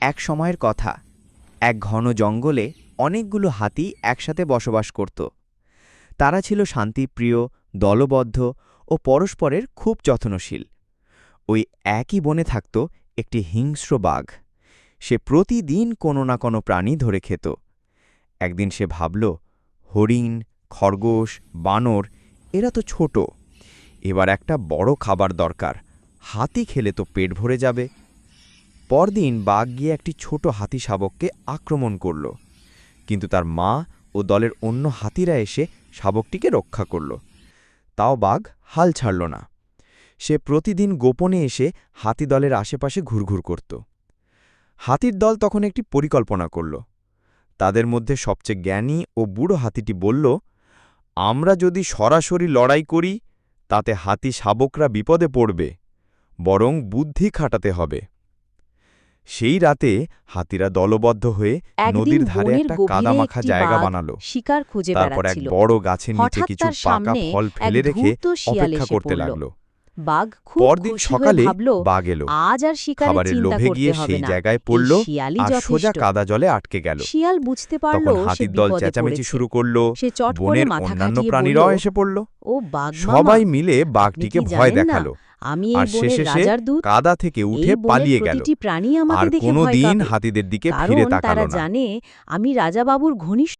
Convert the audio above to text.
এক সময়ের কথা। এক ঘন জঙ্গলে অনেকগুলো হাতি একসাথে বসবাস করত। তারা ছিল শান্তিপ্রিয়, দলবদ্ধ ও পরস্পরের খুব যত্নশীল। ওই একই বনে থাকত একটি হিংস্র বাঘ। সে প্রতিদিন কোনো না কোনো প্রাণী ধরে খেত। একদিন সে ভাবল, হরিণ, খরগোশ, বানর, এরা তো ছোট। এবার একটা বড় খাবার দরকার। হাতি খেলে তো পেট ভরে যাবে। পরদিন বাঘ গিয়ে একটি ছোট হাতি শাবককে আক্রমণ করল। কিন্তু তার মা ও দলের অন্য হাতিরা এসে শাবকটিকে রক্ষা করল। তাও বাঘ হাল ছাড়ল না। সে প্রতিদিন গোপনে এসে হাতি দলের আশেপাশে ঘুরঘুর করত। হাতির দল তখন একটি পরিকল্পনা করল। তাদের মধ্যে সবচেয়ে জ্ঞানী ও বুড়ো হাতিটি বলল, আমরা যদি সরাসরি লড়াই করি, তাতে হাতি শাবকরা বিপদে পড়বে, বরং বুদ্ধি খাটাতে হবে। সেই রাতে হাতিরা দলবদ্ধ হয়ে নদীর ধারে একটা কাদামাখা জায়গা বানালো। শিকার খুঁজে তারপর এক বড় গাছের নিচে কিছু পাকা ফল ফেলে রেখে অপেক্ষা করতে। লাগল। বাঘ খুব পরদিন সকালে বাঘ এলো। আজ আর শিকারের চিন্তা গিয়ে সেই জায়গায় পড়ল আর সোজা কাদা জলে আটকে গেল। শিয়াল বুঝতে পারল হাতির দল চেঁচামেচি শুরু করল। সে চট করে বনের অন্যান্য প্রাণীরাও এসে পড়ল। ও বাঘ সবাই মিলে বাঘটিকে ভয় দেখাল। আমি আর শেষে সে কাদা থেকে উঠে পালিয়ে গেল। প্রাণী আমাকে দেখে কোনো ভয় হাতিদের দিকে ফিরে তারা তাকালো না। জানে আমি রাজাবাবুর ঘনিষ্ঠ